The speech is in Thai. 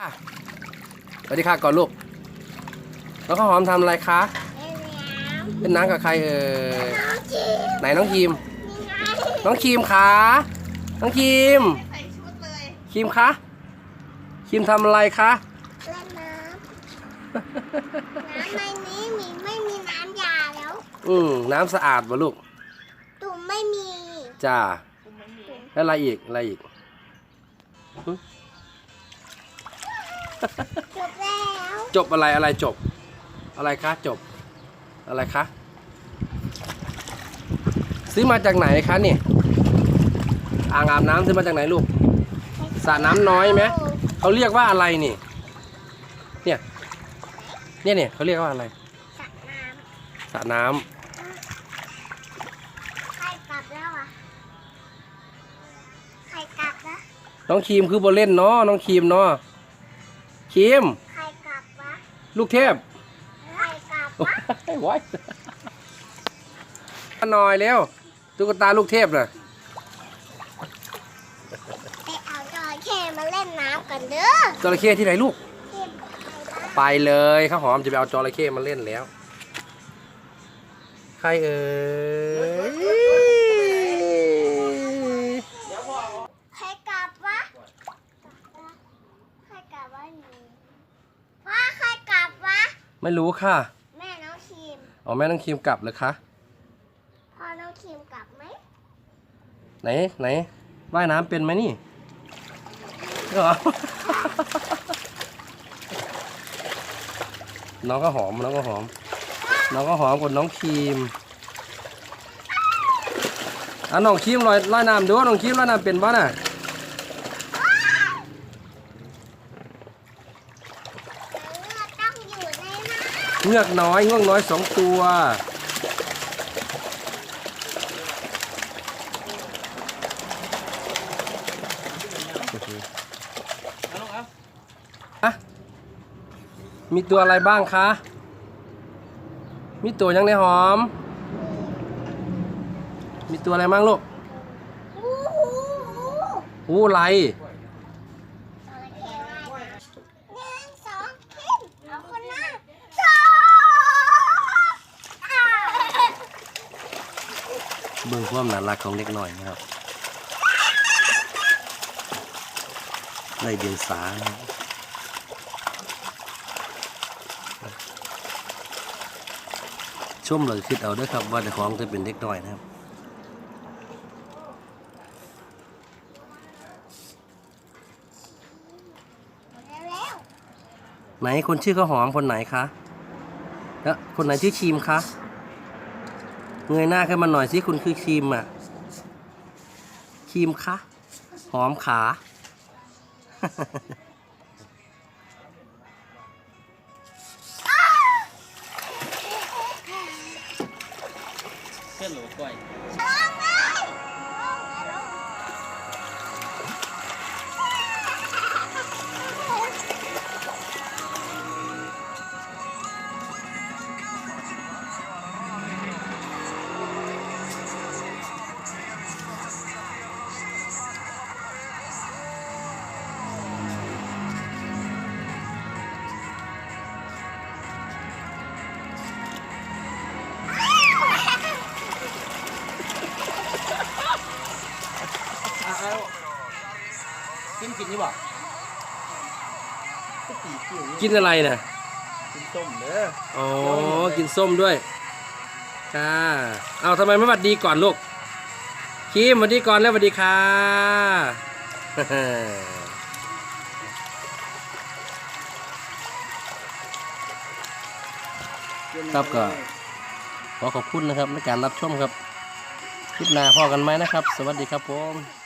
สวัสดีค่ะก่อนลูก แล้วก็หอมทำอะไรคะเล่นน้เล่นน้ำกับใครเอ่ยำน้องจีไหนน้องครีมนี่ไงน้องครีมคะน้องครีมใส่ชุดเลยครีมคะครีมทำอะไรคะเล่นน้ำน้ำในนี้มีไม่มีน้ำยาแล้ว อืมน้ำสะอาดบ่ลูกตุ่มไม่มีจ้าแล้วอะไรอีกอะไรอีก จบแล้วจบอะไรอะไรจบ อะไรคะจบ อะไรคะซื้อมาจากไหนคะนี่อ่างอาบน้ำซื้อมาจากไหนลูกสระน้ำน้อยไหมเขาเรียกว่าอะไรนี่ เนี่ย เนี่ยเนี่ยเขาเรียกว่าอะไรสระน้สระน้ำำใครกลับแล้วอะใครกลับนะน้องครีมคือบอเล่นเนาะน้องครีมเนาะ ครีมใครกลับวะลูกเทพใครกลับวะไว้หน่อยเร็วตุ๊กตาลูกเทพน่ะไปเอาจระเข้มาเล่นน้ำกันเด้อจระเข้ที่ไหนลูกเก็บไปนะไปเลยข้าวหอมจะไปเอาจระเข้มาเล่นแล้ว ใครเอ่ย ใครกลับวะใครกลับวะหนูพ่อใครกลับวะ ไม่รู้ค่ะแม่น้องครีมเอาแม่น้องครีมกลับเลยคะพ่อน้องครีมกลับไหมไหนไหนว่ายน้ำเป็นไหมนี่เหรอ น้องก็หอมน้องก็หอม น้องก็หอมกว่าน้องครีมอะน้องครีมลอยลอยน้ำดูน้องครีมลอยน้ำเป็นป่ะน่ะ แต่เลือดต้องอยู่ในน้ำ เงือกน้อยเงือกน้อยสองตัว อะมีตัวอะไรบ้างคะ มีตัวยังในหอม มีตัวอะไรบ้างลูกอู้หูหูหูไร จระเข้ว่ายน้ำหนึ่งสองขึ้นเอาคนหน้าสองอ่า เบิ่งความน่ารักของเด็กหน่อยนะครับได้เดียงสานะครับชมเลยคิดเอาด้วยครับว่าเด็กของจะเป็นเด็กน้อยนะครับไหนคนชื่อข้าวหอมคนไหนคะแล้วคนไหนชื่อคีมคะ เงยหน้าขึ้นมาหน่อยสิคุณคือครีมอะครีมคะหอมขา เพื่อนหนูก้อยๆลองเลย กินกินนี่บ่ก็ตีคิวกินอะไรน่ะ กินส้มเด้ออ๋อ กินส้มด้วย ค่ะ เอาทำไมไม่หวัดดีก่อนลูกครีมหวัดดีก่อนแล้วหวัดดีค่ะ ครับก็ขอขอบคุณนะครับในการรับชมครับ คลิปหน้าพอกันไหมนะครับ สวัสดีครับผม